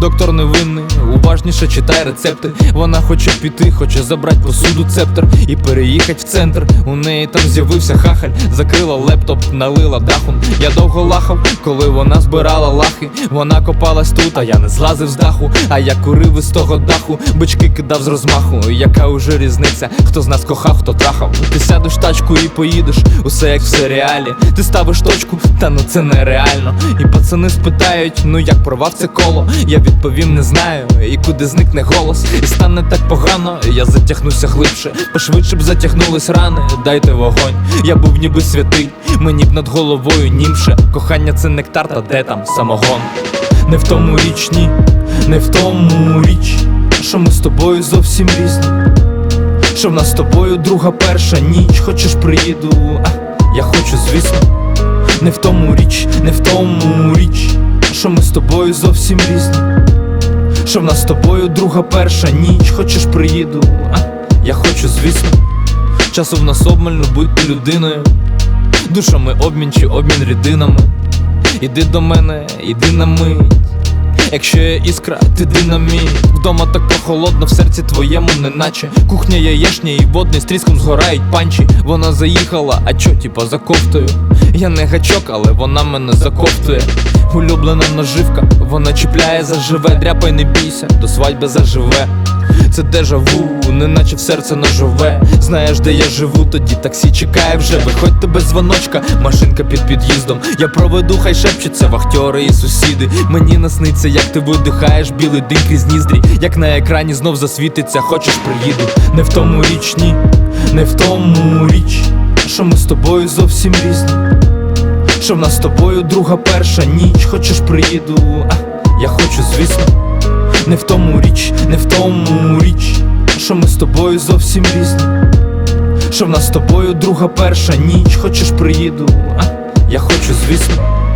Доктор невинний, уважніше читай рецепти. Вона хоче піти, хоче забрати посуду цептер і переїхать в центр. У неї там з'явився хахаль, закрила лептоп, налила дахом. Я довго лахав, коли вона збирала лахи. Вона копалась тут, а я не злазив з даху. А я курив із того даху, бички кидав з розмаху. Яка уже різниця? Хто з нас кохав, хто трахав? Ти сядеш тачку і поїдеш, усе як в серіалі. Ти ставиш точку, та ну це нереально. І пацани спитають, ну як порвав це коло. Я відповім, не знаю, і куди зникне голос. І стане так погано, я затягнуся глибше. Пошвидше б затягнулись рани, дайте вогонь. Я був ніби святий, мені б над головою німше. Кохання це нектар, та де там самогон. Не в тому річ, ні, не в тому річ, що ми з тобою зовсім різні. Що в нас з тобою друга перша ніч, хочеш приїду, а я хочу, звісно. Не в тому річ, не в тому річ, що ми з тобою зовсім різні. Що в нас з тобою друга перша ніч, хочеш приїду, а я хочу, звісно. Часу в нас обмаль, бути людиною. Душами обмін чи обмін рідинами. Іди до мене, іди на мить. Якщо є іскра, ти динаміт Вдома так прохолодно, в серці твоєму, неначе Кухня яєшня і водний з тріском згорають панчі Вона заїхала, а чо, типа за кофтою Я не гачок, але вона мене заковтує Улюблена наживка, вона чіпляє, заживе. Дряпай не бійся, до свадьби заживе. Це дежаву, неначе в серце ножове Знаєш, де я живу, тоді таксі чекає вже. Виходьте без дзвоночка, машинка під під'їздом. Я проведу, хай шепчуться вахтьори і сусіди. Мені насниться, як ти видихаєш білий дим крізь ніздрі. Як на екрані знов засвітиться, хочеш приїду. Не в тому річ, ні, не в тому річ Що ми з тобою зовсім різні Що в нас з тобою друга перша ніч? Хочеш приїду, а я хочу, звісно. Не в тому річ, не в тому річ, що ми з тобою зовсім різні. Що в нас з тобою друга перша ніч, хочеш приїду, а я хочу, звісно.